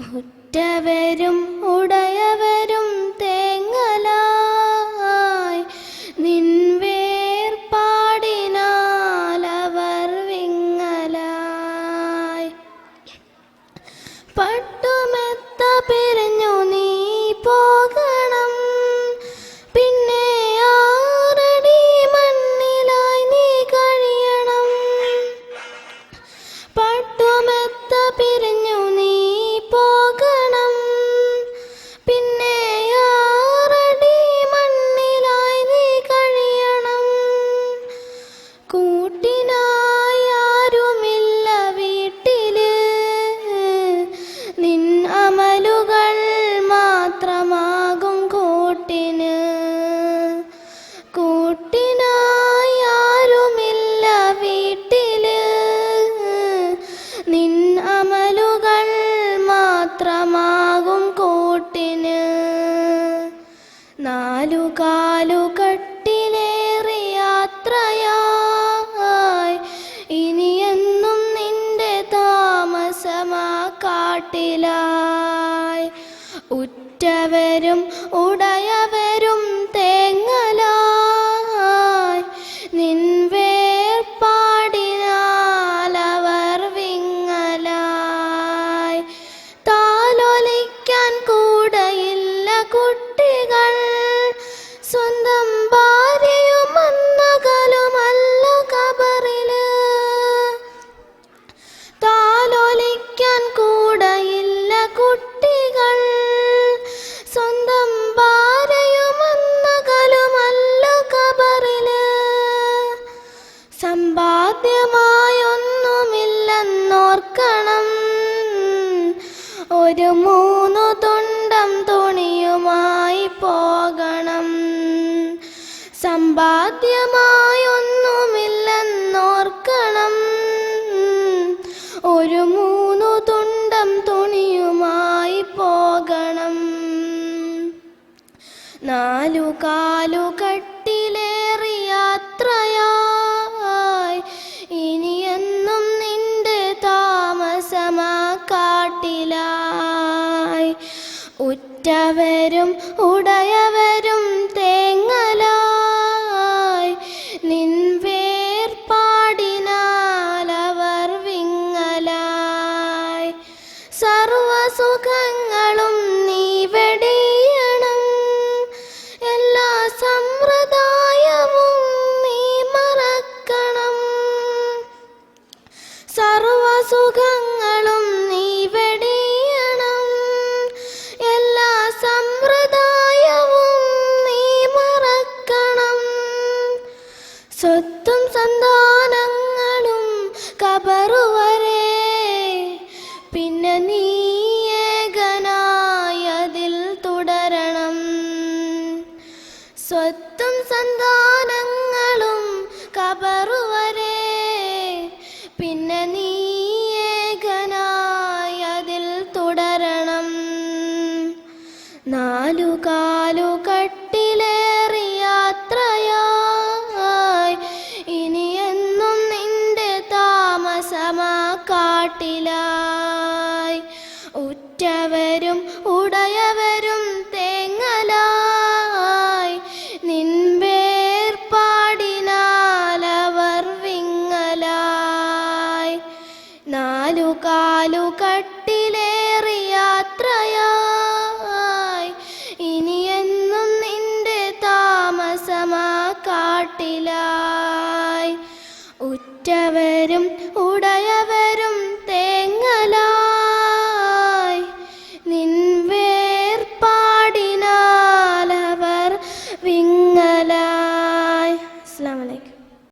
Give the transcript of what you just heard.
ഉറ്റവരും ഉടയവരും ഉറ്റവരും ഉടയവരും സമ്പാദ്യമായൊന്നുമില്ലെന്നോർക്കണം ഒരു മൂന്നു തുണ്ടം തുണിയുമായി പോകണം. സമ്പാദ്യമായൊന്നുമില്ലെന്നോർക്കണം. ഒരു മൂന്നു തുണ്ടം തുണിയുമായി പോകണം. നാലു കാലു കട്ടിലേറി ഉറ്റവരും ഉടയവരും സ്വത്തും സന്താനങ്ങളും കബറുവരെ. പിന്നെ നീ ഏകനായതിൽ തുടരണം. സ്വത്തും സന്താനങ്ങളും കബറുവരെ. പിന്നെ നീ ഏകനായതിൽ തുടരണം. നാലു ഉടയവരും തേങ്ങലായി. നിൻപേർപ്പാടിനാലവർ വിങ്ങലായി. നാലു കാലു കട്ടിലേറി യാത്രയായി. ഇനിയെന്നും നിന്റെ താമസമാ കാട്ടിലായി. ഉറ്റവരും